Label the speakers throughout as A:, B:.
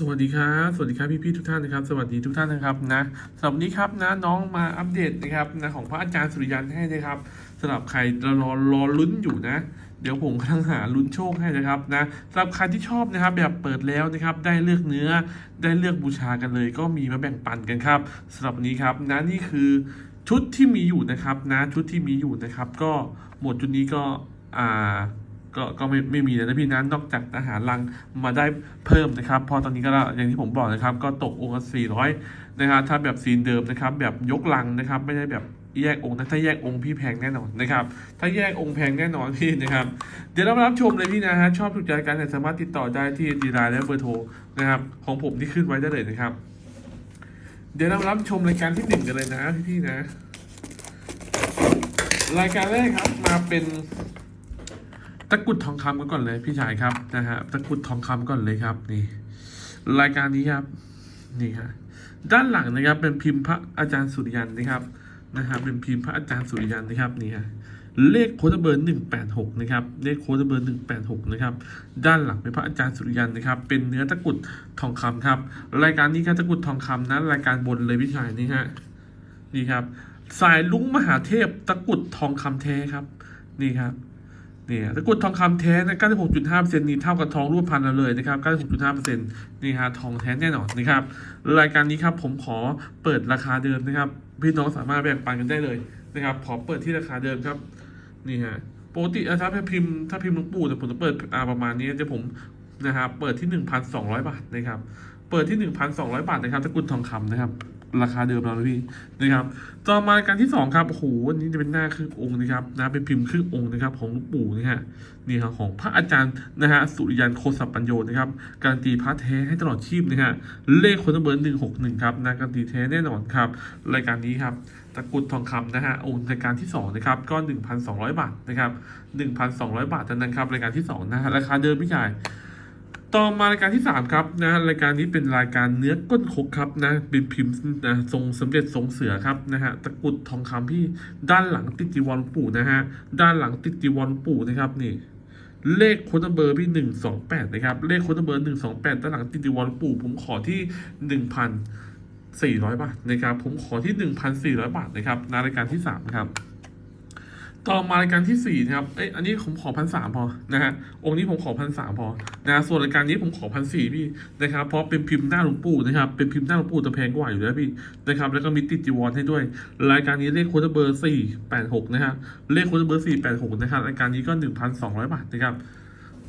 A: สวัสดีครับ สวัสดีครับพี่ๆทุกท่านนะครับ สวัสดีทุกท่านนะครับนะสำหรับนี้ครับนะน้องมาอัปเดตนะครับนะของพระอาจารย์สุริยันให้นะครับสำหรับใครรอรอลุ้นอยู่นะ เดี๋ยวผมกำลังหาลุ้นโชคให้นะครับนะสำหรับใครที่ชอบนะครับ แบบเปิดแล้วนะครับ ได้เลือกเนื้อได้เลือกบูชากันเลย ก็มีมาแบ่งปันกันครับสำหรับนี้ครับนะนี่คือชุดที่มีอยู่นะครับนะชุดที่มีอยู่นะครับ ก็หมดชุดนี้ก็อ่า ก็ก็ไม่ไม่มีนะพี่นั้นอกจากอาหารรังมาได้เพิ่มนะครับพอตอนนี้ก็อย่างที่ผมบอกนะครับ ก็ตกองค์ละสี่ร้อยนะครับถ้าแบบซีนเดิมนะครับ แบบยกลังนะครับ ไม่ได้แบบแยกองค์นะถ้าแยกองค์พี่แพงแน่นอนนะครับ ถ้าแยกองค์แพงแน่นอนพี่นะครับ เดี๋ยวเรามารับชมเลยพี่นะฮะชอบถูกใจกันสามารถติดต่อได้ที่ดีไลน์และเบอร์โทรนะครับของผมที่ขึ้นไว้ได้เลยนะครับ เดี๋ยวเรามารับชมรายการที่หนึ่งกันเลยนะพี่ๆนะ รายการแรกครับมาเป็น ตะกุดทองคำกันก่อนเลยพี่ชายครับนะฮะตะกุดทองคำก่อนเลยครับนี่ รายการนี้ครับนี่ฮะด้านหลังนะครับ เป็นพิมพ์พระอาจารย์สุริยันนะครับนะฮะเป็นพิมพ์พระอาจารย์สุริยันนะครับนี่ฮะเลขโค้ดเบอร์หนึ่งแปดหกนะครับเลขโค้ดเบอร์หนึ่งแปดหกนะครับด้านหลังเป็นพระอาจารย์สุริยันนะครับ เป็นเนื้อตะกุดทองคำครับ รายการนี้ครับตะกุดทองคำนะรายการบนเลยพี่ชายนี่ฮะนี่ครับ สายลุงมหาเทพตะกุดทองคำแท้ครับ นี่ครับ เนี่ยตะกรุดทองคำแท้นะ96.5%นี่เท่ากับทองรูปพันเราเลยนะครับ96.5%นี่ฮะทองแท้แน่นอนนะครับ รายการนี้ครับผมขอเปิดราคาเดิมนะครับ พี่น้องสามารถแบ่งปันกันได้เลยนะครับ ขอเปิดที่ราคาเดิมครับ นี่ฮะปกตินะครับถ้าพิมพ์ถ้าพิมพ์หลวงปู่แต่ผมจะเปิดอาประมาณนี้จะผมนะครับเปิดที่ 1,200 บาทนะครับ เปิดที่ 1,200 บาทนะครับตะกรุดทองคำนะครับ ราคาเดิมเราเลยพี่นะครับ ต่อมารายการที่สองครับโอ้โหวันนี้จะเป็นหน้าครึ่งองค์นะครับนะเป็นพิมพ์ครึ่งองค์นะครับ ของหลวงปู่นะฮะนี่ครับของพระอาจารย์นะฮะสุริยันโคสัปัญโยนะครับการตีพระแท้ให้ตลอดชีพนะฮะเลขคนเบอร์หนึ่งหกหนึ่งครับนะการตีแท้แน่นอนครับ รายการนี้ครับตะกรุดทองคำนะฮะองค์รายการที่สองนะครับก็หนึ่งพันสองร้อยบาทนะครับหนึ่งพันสองร้อยบาทเท่านั้นครับรายการที่สองนะฮะราคาเดิมพี่ชาย ต่อมารายการที่ 3 ครับนะรายการนี้เป็นรายการเนื้อก้นคกครับนะเป็นพิมพ์นะทรงสำเร็จทรงเสือครับนะฮะตะกุดทองคำพี่ด้านหลังติดจีวรปู่นะฮะด้านหลังติดจีวรปู่นะครับนี่เลขโค้ดเบอร์พี่หนึ่งสองแปดนะครับเลขโค้ดเบอร์หนึ่งสองแปดด้านหลังติดจีวรปู่ผมขอที่หนึ่งพันสี่ร้อยบาทนะครับผมขอที่หนึ่งพันสี่ร้อยบาทนะครับในรายการที่สามครับ ต่อมารายการที่สี่นะครับ เอ้ย อันนี้ผมขอพันสามพอ นะฮะ องค์นี้ผมขอพันสามพอ นะ ส่วนรายการนี้ผมขอพันสี่พี่ นะครับ เพราะเป็นพิมพ์หน้าหลวงปู่นะครับ เป็นพิมพ์หน้าหลวงปู่จะแพงกว่าอยู่แล้วพี่ นะครับ แล้วก็มีติดจีวรให้ด้วย รายการนี้เลขโค้ดเบอร์สี่แปดหกนะครับเลขโค้ดเบอร์สี่แปดหกนะครับ รายการนี้ก็หนึ่งพันสองร้อยบาทนะครับ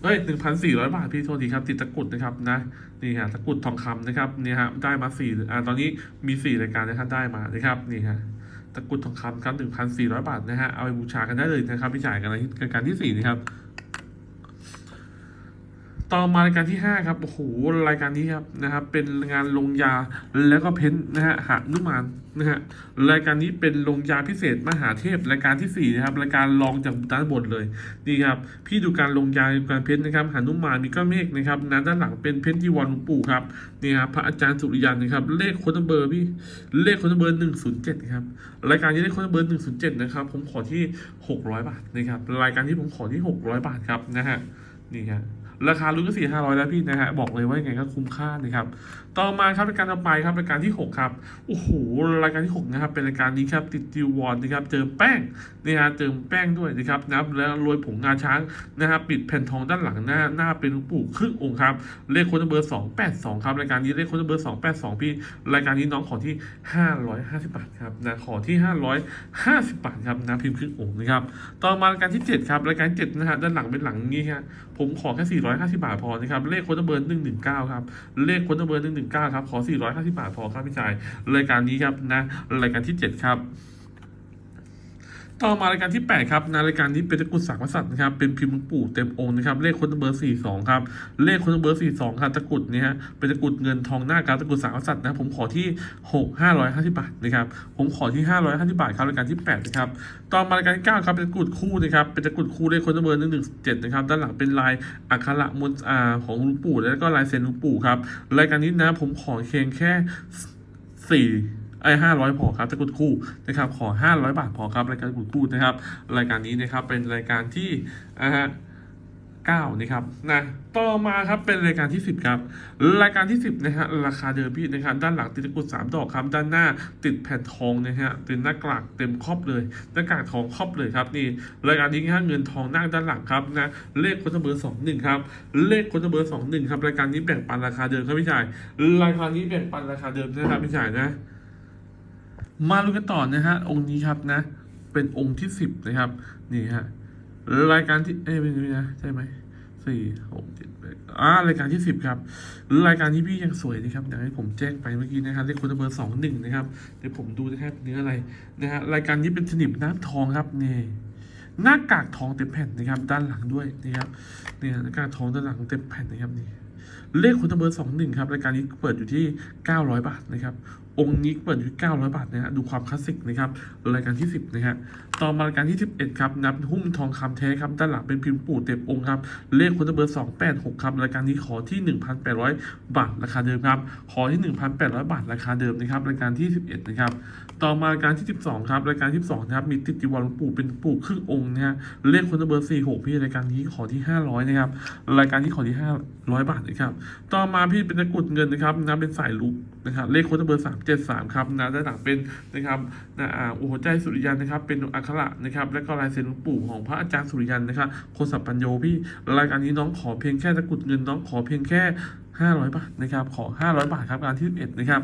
A: เอ้ยหนึ่งพันสี่ร้อยบาทพี่โทษทีครับ ติดตะกุดนะครับนะนี่ฮะตะกุดทองคำนะครับนี่ฮะได้มาสี่อ่าตอนนี้มีสี่รายการนะครับได้มานะครับนี่ฮะ ตะกรุดทองคำครับหนึ่งพันสี่ร้อยบาทนะฮะเอาไปบูชากันได้เลยนะครับพี่จ่ายกันในรายการที่สี่นะครับ ต่อมารายการที่ห้าครับ โอ้โห รายการนี้ครับนะครับ เป็นงานลงยาแล้วก็เพ้นท์นะฮะหานุมานนะฮะ รายการนี้เป็นลงยาพิเศษมหาเทพรายการที่สี่นะครับ รายการรองจากด้านบนเลย นี่ครับ พี่ดูการลงยาการเพ้นท์นะครับหานุมานมีก้อนเมฆนะครับนะด้านหลังเป็นเพ้นท์ที่วรหลวงปู่ครับ นี่ครับพระอาจารย์สุริยันนะครับ เลขค้ดเบอร์พี่ เลขค้ดเบอร์หนึ่งศูนย์เจ็ดครับ รายการนี้เลขค้ดเบอร์หนึ่งศูนย์เจ็ดนะครับ ผมขอที่หกร้อยบาทนะครับ รายการที่ผมขอที่หกร้อยบาทครับนะฮะ นี่ครับ ราคาลุ้นก็สี่ห้าร้อยแล้วพี่นะฮะบอกเลยว่ายังไงก็คุ้มค่านะครับต่อมาครับรายการต่อไปครับรายการที่หกครับโอ้โหรายการที่หกนะครับ เป็นรายการนี้ครับติดจิววอนนะครับเจอแป้งนี่ฮะเติมแป้งด้วยนะครับนับแล้วโรยผงงาช้างนะครับปิดแผ่นทองด้านหลังหน้าหน้าเป็นหลวงปู่ครึ่งองค์ครับเลขโค้ดเบอร์สองแปดสองครับรายการนี้เลขโค้ดเบอร์สองแปดสองพี่รายการนี้น้องขอที่ห้าร้อยห้าสิบบาทครับนะขอที่ห้าร้อยห้าสิบบาทครับนะพิมพ์ครึ่งองค์นะครับต่อมารายการที่เจ็ดครับรายการเจ็ดนะฮะด้านหลังเป็นหลังนี้ฮะผมขอแค่สี่ร้อยห้าสิบาทพอนะครับเลขโค้ดเบอร์หนึ่งหนึ่งเก้าครับเลขโค้ดเบอร์หนึ่งหนึ่งเก้าครับขอสี่ร้อยห้าสิบาทพอครับพี่ชายรายการนี้ครับนะรายการที่เจ็ดครับ ต่อมารายการที่ 8 ครับในรายการนี้เป็นตะกรุดสังกษัตริย์นะครับ เป็นพิมพ์หลวงปู่เต็มองค์นะครับ เลขคนเบอร์42 ครับ เลขคนเบอร์ 42 ครับตะกรุดเนี่ยฮะ เป็นตะกรุดเงินทองหน้าการตะกรุดสังกษัตริย์นะผมขอที่ 6 550 บาทนะครับ ผมขอที่ 550 บาทครับรายการที่ 8 นะครับ ต่อมารายการที่ 9 ครับ เป็นตะกรุดคู่นะครับ เป็นตะกรุดคู่เลขคนเบอร์117 นะครับ ด้านหลังเป็นลายอักขระมนต์อ่าของหลวงปู่ แล้วก็ลายเซ็นหลวงปู่ครับ รายการนี้นะผมขอเพียงแค่สี่ ไอ้ห้าร้อยพอครับตะกุดคู่นะครับขอห้าร้อยบาทพอครับรายการตะกุดคู่นะครับ รายการนี้นะครับเป็นรายการที่อ่าฮะเก้านะครับนะต่อมาครับเป็นรายการที่สิบครับรายการที่สิบนะฮะราคาเดิมพี่นะครับด้านหลังติดตะกุดสามดอกครับด้านหน้าติดแผ่นทองนะฮะเป็นหน้ากากเต็มครอบเลยหน้ากากทองครอบเลยครับนี่รายการนี้นะฮะเงินทองนั่งด้านหลังครับนะเลขคนเบอร์สองหนึ่งครับเลขคนเบอร์สองหนึ่งครับรายการนี้แบ่งปันราคาเดิมครับพี่ชายรายการนี้แบ่งปันราคาเดิมนะครับพี่ชายนะ มาดูกันต่อนะฮะ องค์นี้ครับนะ เป็นองค์ที่สิบนะครับ นี่ฮะ รายการที่ เอ้ยไม่ใช่นะ ใช่ไหมสี่หกเจ็ดแปดอ่ารายการที่สิบครับรายการที่พี่ยังสวยนะครับอย่างที่ผมแจ้งไปเมื่อกี้นะครับเลขคนเบอร์สองหนึ่งนะครับเดี๋ยวผมดูนะครับเนื้ออะไรนะฮะรายการนี้เป็นสนิมน้ำทองครับนี่หน้ากากทองเต็มแผ่นนะครับ ด้านหลังด้วยนะครับเนี่ยหน้ากากทองด้านหลังเต็มแผ่นนะครับนี่เลขคุณเบอร์สองหนึ่งครับรายการนี้เปิดอยู่ที่900บาทนะครับ องค์นี้เปิดอยู่ที่900 บาทนะฮะดูความคลาสสิกนะครับรายการที่ 10นะฮะต่อมารายการที่ 11ครับนับหุ้มทองคำแท้ครับด้านหลังเป็นพิมพ์ปู่เต็มองค์ครับเลขคุณเบอร์286ครับรายการนี้ขอที่ 1,800 บาทราคาเดิมครับขอที่ 1,800 บาทราคาเดิมนะครับรายการที่ 11นะครับต่อมารายการที่ 12ครับรายการที่12นะครับมีติดจีวรหลวงปู่เป็นปู่ครึ่งองค์นะฮะเลขคุณเบอร์46พี่รายการนี้ขอที่ 500นะครับรายการที่ขอที่ 500 บาทนะครับต่อมาพี่เป็นตะกรุดเงินนะครับนะเป็นสายลุกนะครับเลขค้ดเบอร์สามเจ็ดสามครับนะด้านหลังเป็นนะครับนะอ่าโอ้โหใจสุริยันนะครับ เป็นอักขระนะครับ และก็ลายเซ็นหลวงปู่ของพระอาจารย์สุริยันนะครับโคสัปปัญโยพี่รายการนี้น้องขอเพียงแค่ตะกุดเงินน้องขอเพียงแค่500 บาทนะครับขอ 500 บาทครับการที่11นะครับ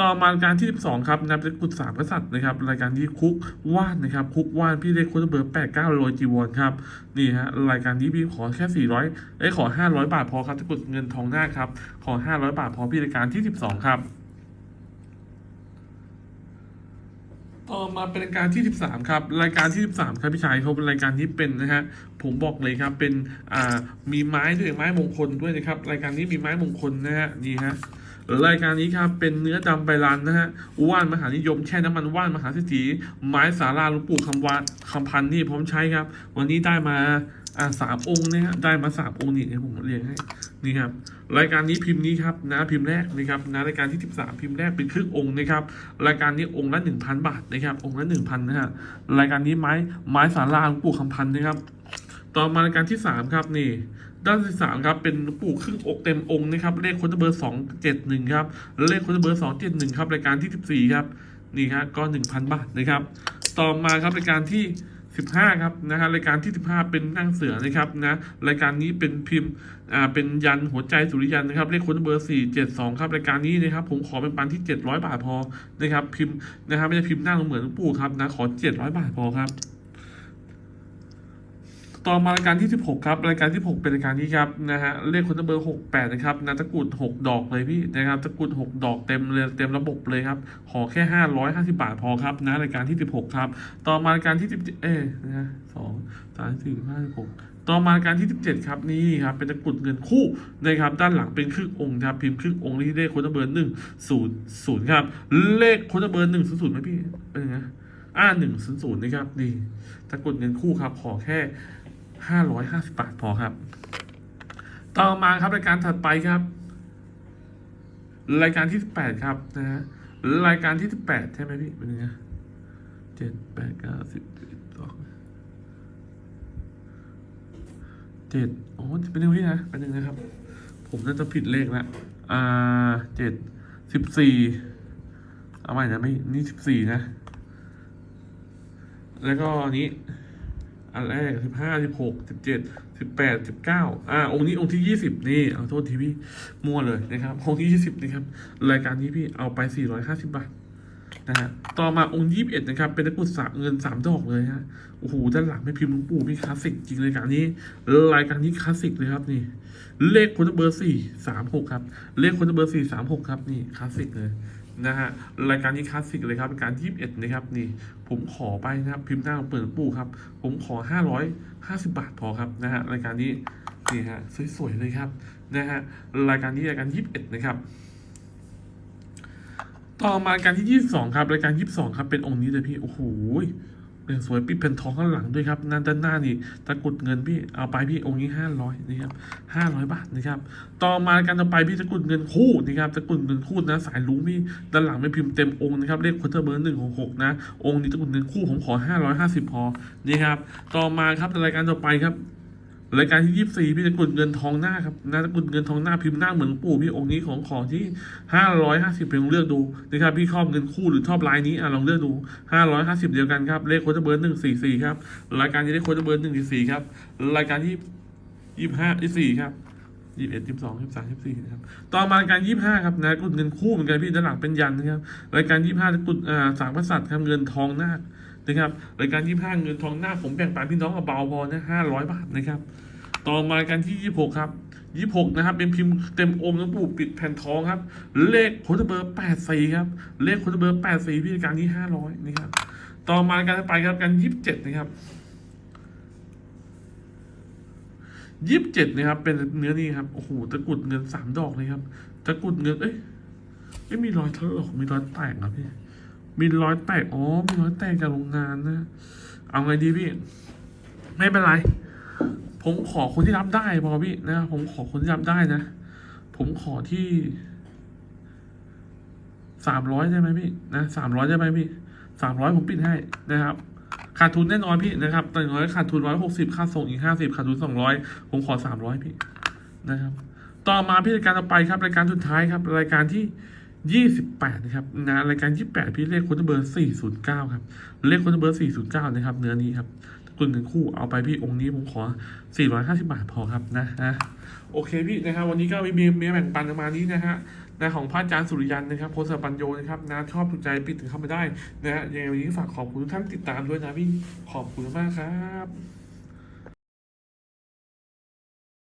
A: ต่อมาการที่ 12 ครับนับตะกุดสามกษัตริย์นะครับรายการที่คุกว่านนะครับคุกว่านพี่เลขโค้ดเบอร์แปดเก้าโรยจีวรครับนี่ฮะรายการนี้พี่ขอแค่ 400เอ้ยขอ 500 บาทพอครับตะกุดเงินทองหน้าครับขอ 500 บาทพอพี่รายการที่ 12 ครับ ต่อมาเป็นรายการที่ 13 ครับ รายการที่ 13 ครับพี่ชายเขาเป็นรายการที่เป็นนะฮะผมบอกเลยครับเป็นอ่ามีไม้ด้วยไม้มงคลด้วยนะครับ รายการนี้มีไม้มงคลนะฮะนี่ฮะรายการนี้ครับเป็นเนื้อดำใบลานนะฮะว่านมหานิยมแช่น้ำมันว่านมหาเศรษฐีไม้สาราหลวงปู่คำวาคำพันธ์นี่พร้อมใช้ครับ วันนี้ได้มาอ่าสามองค์นะฮะได้มาสามองค์นี่เดี๋ยวผมเรียงให้ นี่ครับรายการนี้พิมพ์นี้ครับนะพิมพ์แรกนะครับนะรายการที่ 13 พิมพ์แรกเป็นครึ่งองค์นะครับรายการนี้องค์ละ 1,000 บาทนะครับองค์ละ1,000นะฮะรายการนี้ไม้ไม้สาราหลวงปู่คำพันธ์นะครับต่อมารายการที่ 3 ครับนี่ด้านที่สามครับเป็นปู่ครึ่งอกเต็มองค์นะครับเลขคนเบอร์สองเจ็ดหนึ่งครับเลขคนเบอร์สองเจ็ดหนึ่งครับรายการที่สิบสี่ครับนี่ครับก็หนึ่งพันบาทนะครับ ต่อมาครับรายการที่ สิบห้าครับนะฮะรายการที่สิบห้าเป็นนั่งเสือนะครับนะรายการนี้เป็นพิมพ์อ่าเป็นยันหัวใจสุริยันนะครับเลขค้นเบอร์สี่เจ็ดสองครับรายการนี้นะครับผมขอเป็นปันที่เจ็ดร้อยบาทพอนะครับพิมพ์นะครับไม่ใช่พิมพ์หน้าเหมือนหลวงปู่ครับนะขอเจ็ดร้อยบาทพอครับ ต่อมารายการที่ 16 ครับ รายการที่ 6 เป็นรายการนี้ครับนะฮะเลขคนเบอร์ 68 นะครับนะตะกรุด 6 ดอกเลยพี่นะครับตะกรุด 6 ดอกเต็มเลยเต็มระบบเลยครับขอแค่ 550 บาทพอครับนะรายการที่ 16 ครับ ต่อมารายการที่17เอ๊นะฮะสองสามสี่ห้าหกต่อมารายการที่ 17 ครับนี่ครับเป็นตะกรุดเงินคู่นะครับด้านหลังเป็นครึ่งองค์ครับพิมพ์ครึ่งองค์ที่เลขคนเบอร์หนึ่งศูนย์ศูนย์ครับเลขคนเบอร์หนึ่งศูนย์ศูนย์ไหมพี่เป็นไงอ่าหนึ่งศูนย์ศูนย์นะครับนี่ตะกรุดเงินคู่ครับขอแค่ ห้าร้อยห้าสิบบาทพอครับ ต่อมาครับรายการถัดไปครับ รายการที่สิบแปดครับนะฮะรายการที่สิบแปดใช่ไหมพี่เป็นยังไงเจ็ดแปดเก้าสิบสองเจ็ดอ๋อเป็นยังไงพี่นะเป็นยังไงนะครับ ผมน่าจะผิดเลขแล้วอ่าเจ็ดสิบสี่เอาใหม่นะไม่นี่สิบสี่นะ แล้วก็อันนี้ อันแรกสิบห้าสิบหกสิบเจ็ดสิบแปดสิบเก้าอ่าองค์นี้องค์ที่ยี่สิบนี่เอาโทษทีพี่มั่วเลยนะครับองค์ที่ยี่สิบนะครับ รายการนี้พี่เอาไปสี่ร้อยห้าสิบบาทนะฮะต่อมาองค์ยี่สิบเอ็ดนะครับ เป็นตะกรุดสามเงินสามดอกเลยฮะโอ้โหด้านหลังไม่พิมพ์หลวงปู่พี่คลาสสิกจริงรายการนี้รายการนี้คลาสสิกเลยครับนี่ เลขคนเบอร์สี่สามหกครับ เลขคนเบอร์สี่สามหกครับนี่คลาสสิกเลย นะฮะรายการนี้คลาสสิกเลยครับเป็นการยี่สิบเอ็ดนะครับนี่ผมขอไปนะครับพิมพ์หน้าเปิดปู่ครับ ผมขอห้าร้อยห้าสิบาทพอครับนะฮะรายการนี้นี่ฮะสวยๆเลยครับนะฮะรายการนี้รายการยี่สิบเอ็ดนะครับต่อมาการที่ยี่สิบสองครับรายการยี่สิบสองครับเป็นองค์นี้เลยพี่โอ้โห เป็นสวยปี่เป็นทองข้างหลังด้วยครับนั่นด้านหน้านี่ตะกุดเงินพี่เอาไปพี่องค์นี้ห้าร้อยนะครับห้าร้อยบาทนะครับ ต่อมาการต่อไปพี่ตะกุดเงินคู่นะครับตะกุดเงินคู่นะสายลุงพี่ด้านหลังไม่พิมพ์เต็มองค์นะครับเลขควอเตอร์เบอร์หนึ่งหกหกนะองค์นี้ตะกุดเงินคู่ผมขอห้าร้อยห้าสิบพอนี่ครับต่อมาครับรายการต่อไปครับ รายการที่ยี่สี่พี่ตะกุดเงินทองหน้าครับนะตะกุดเงินทองหน้าพิมพ์หน้าเหมือนปู่พี่องค์นี้ของของที่ห้าร้อยห้าสิบเป็นลองเลือกดูนะครับพี่ชอบเงินคู่หรือชอบลายนี้อะลองเลือกดูห้าร้อยห้าสิบเดียวกันครับเลขโค้ดเบอร์หนึ่งสี่สี่ครับรายการที่ได้โค้ดเบอร์หนึ่งสี่สี่ครับรายการที่ยี่ห้าที่สี่ครับยี่สิบเอ็ดยี่สิบสองยี่สิบสามยี่สิบสี่นะครับ ต่อมารายการยี่ห้าครับนะกุดเงินคู่เหมือนกันพี่ด้านหลังเป็นยันนะครับ รายการยี่ห้ากุดอ่าสามกษัตริย์ครับเงินทองนาค นะครับรายการยี่ห้าเงินทองหน้าผมแบ่งปันพี่น้องกับเบาพอนะห้าร้อยบาทนะครับ ต่อมารายการที่ยี่หกครับยี่หกนะครับเป็นพิมพ์เต็มอมหลวปูปิดแผ่นทองครับ เลขโคดเบอร์แปดสี่ครับ เลขโคดเบอร์แปดสี่พี่รายการที่ห้าร้อยนะครับ ต่อมารายการต่ไปครับการยี่สิบเจ็ดนะครับยี่สิบเจ็ดนะครับ เป็นเนื้อนี่ครับโอ้โหตะกุดเงินสามดอกเลยครับตะกุดเงินเอ้ยไม่มีรอยทะลอกมีรอยแตกครับพี่ มีร้อยแตกอ๋อมีร้อยแตกจากโรงงานนะ เอาไงดีพี่ ไม่เป็นไร ผมขอคนที่รับได้พอพี่นะ ผมขอคนที่รับได้นะ ผมขอที่สามร้อยได้ไหมพี่นะสามร้อยได้ไหมพี่สามร้อยผมปิดให้นะครับขาดทุนแน่นอนพี่นะครับแต่อย่างน้อยขาดทุนร้อยหกสิบค่าส่งอีกห้าสิบขาดทุนสองร้อยผมขอสามร้อยพี่นะครับ ต่อมาพี่รายการต่อไปครับรายการสุดท้ายครับ รายการที่ ยี่สิบแปดนะครับงานรายการยี่แปดพี่เลขค้ดเบอร์สี่ศูนย์เก้าครับ เลขค้ดเบอร์สี่ศูนย์เก้านะครับ เนื้อนี้ครับกุนเงินคู่เอาไปพี่องค์นี้ผมขอสี่ร้อยห้าสิบาทพอครับนะนะโอเคพี่นะครับวันนี้ก็มีมีมีแบ่งปันประมาณนี้นะฮะนะของพระอาจารย์สุริยันนะครับโคสปัญโยนะครับนะชอบถูกใจปิดถึงเข้ามาได้นะฮะยังไงวันนี้ฝากขอบคุณทุกท่านติดตามด้วยนะพี่ขอบคุณมากครับ